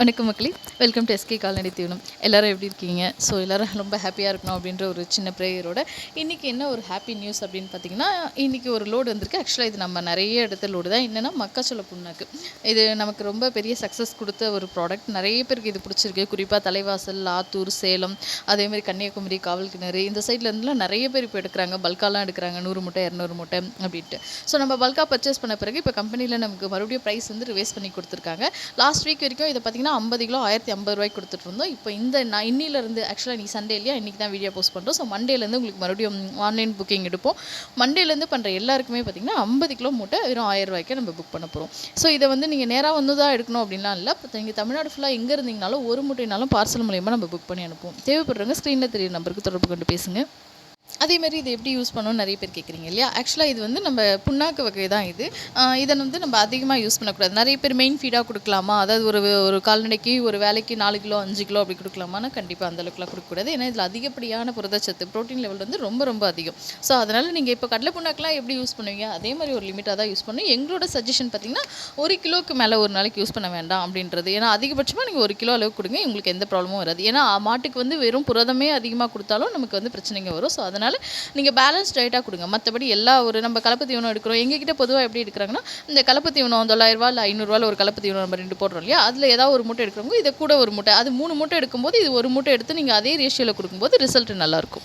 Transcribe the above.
வணக்கம் மக்களே. Welcome to SK கால்நடை தீவனம் எல்லாரும் எப்படி இருக்கீங்க? ஸோ எல்லோரும் ரொம்ப ஹாப்பியாக இருக்கணும் அப்படின்ற ஒரு சின்ன ப்ரேயரோட இன்றைக்கி என்ன ஒரு ஹாப்பி நியூஸ் அப்படின்னு பார்த்தீங்கன்னா இன்றைக்கி ஒரு லோடு வந்திருக்கு. ஆக்சுவலாக இது நம்ம நிறைய இடத்த லோடு தான். என்னென்னா மக்காச்சோள புண்ணாக்கு. இது நமக்கு ரொம்ப பெரிய சக்ஸஸ் கொடுத்த ஒரு ப்ராடக்ட் நிறைய பேருக்கு இது பிடிச்சிருக்கு. குறிப்பாக தலைவாசல் ஆத்தூர் சேலம் அதேமாதிரி கன்னியாகுமரி காவல் கிணறு இந்த சைட்லேருந்துலாம் நிறைய பேர் இப்போ எடுக்கிறாங்க. பல்காலாம் எடுக்கிறாங்க. நூறு மூட்டை இரநூறு மூட்டை அப்படின்ட்டு. ஸோ நம்ம பல்காக பர்ச்சேஸ் பண்ண பிறகு இப்போ கம்பெனியில் நமக்கு மறுபடியும் ப்ரைஸ் வந்து ரிவேஸ் பண்ணி கொடுத்துருக்காங்க. லாஸ்ட் வீக் வரைக்கும் இதை பார்த்தீங்கன்னா ஐம்பது கிலோ ஆயிரத்தி ஐம்பது ரூபாய்க்கு கொடுத்துட்ருந்தோம் இப்போ இந்த நான் இன்னிலேருந்து ஆக்சுவலாக நீ சண்டே இல்லையா இன்றைக்கி தான் வீடியோ போஸ்ட் பண்ணுறோம் ஸோ மண்டேலேருந்து உங்களுக்கு மறுபடியும் ஆன்லைன் புக்கிங் எடுப்போம். மண்டேலேருந்து பண்ணுற எல்லாருக்குமே பார்த்தீங்கன்னா ஐம்பது கிலோ மூட்டை வெறும் ஆயிரம் ரூபாய்க்கு நம்ம புக் பண்ண போகிறோம் ஸோ இதை வந்து நீங்கள் நேராக வந்து தான் எடுக்கணும் அப்படின்லாம் இல்லை. இப்போ நீங்கள் தமிழ்நாடு ஃபுல்லாக எங்கே இருந்தீங்கனாலும் ஒரு மூட்டைனாலும் பார்சல் மூலயமா நம்ம புக் பண்ணி அனுப்புவோம். தேவைப்படுறவங்க ஸ்க்ரீனில் தெரிய நம்பருக்கு தொடர்பு கொண்டு பேசுங்க. அதே மாதிரி இது எப்படி யூஸ் பண்ணணும்னு நிறைய பேர் கேட்குறீங்க இல்லையா? ஆக்சுவலாக இது வந்து நம்ம புண்ணாக்கு வகை தான் இது. இதை வந்து நம்ம அதிகமாக யூஸ் பண்ணக்கூடாது. நிறைய பேர் மெயின் ஃபீடாக கொடுக்கலாமா? அதாவது ஒரு ஒரு கால்நடைக்கு ஒரு வேலைக்கு நாலு கிலோ அஞ்சு கிலோ அப்படி கொடுக்கலாமான்னா கண்டிப்பாக அந்த அளவுக்குலாம் கொடுக்கக்கூடாது. ஏன்னா இதில் அதிகப்படியான புரதச்சத்து ப்ரோட்டீன் லெவல் வந்து ரொம்ப ரொம்ப அதிகம். ஸோ அதனால் நீங்கள் இப்போ கடலை புண்ணாக்கெலாம் எப்படி யூஸ் பண்ணுவீங்க? அதே மாதிரி ஒரு லிமிட்டாக தான் யூஸ் பண்ணணும். எங்களோட சஜஷன் பார்த்தீங்கன்னா ஒரு கிலோக்கு மேலே ஒரு நாளைக்கு யூஸ் பண்ண வேண்டாம் அப்படின்றது. ஏன்னா அதிகபட்சமாக நீங்கள் ஒரு கிலோ அளவுக்கு கொடுங்க உங்களுக்கு எந்த ப்ராப்ளமும் வராது. ஏன்னா மாட்டுக்கு வந்து வெறும் புரதமே அதிகமாக கொடுத்தாலும் நமக்கு வந்து பிரச்சனைங்க வரும். ஸோ அதனால் நீங்கள் பேலன்ஸ் டயட்டாக கொடுங்க. மற்றபடி எல்லா ஒரு நம்ம கலப்பு தீவனம் எடுக்கிறோம். எங்ககிட்ட பொதுவாக எப்படி எடுக்கிறாங்கன்னா இந்த கலப்பு தீவனம் தொள்ளாயிரரூவா இல்லை ஐநூறுரூவாவில் ஒரு கலப்பு தீவனம் நம்ம ரெண்டு போடுறோம் இல்லையா? அதில் ஏதாவது ஒரு மூட்டை எடுக்கிறவங்க இதை கூட ஒரு மூட்டை. அது மூணு மூட்டை எடுக்கும்போது இது ஒரு மூட்டை எடுத்து நீங்கள் அதே ரேஷியோவில் கொடுக்கும்போது ரிசல்ட் நல்லாயிருக்கும்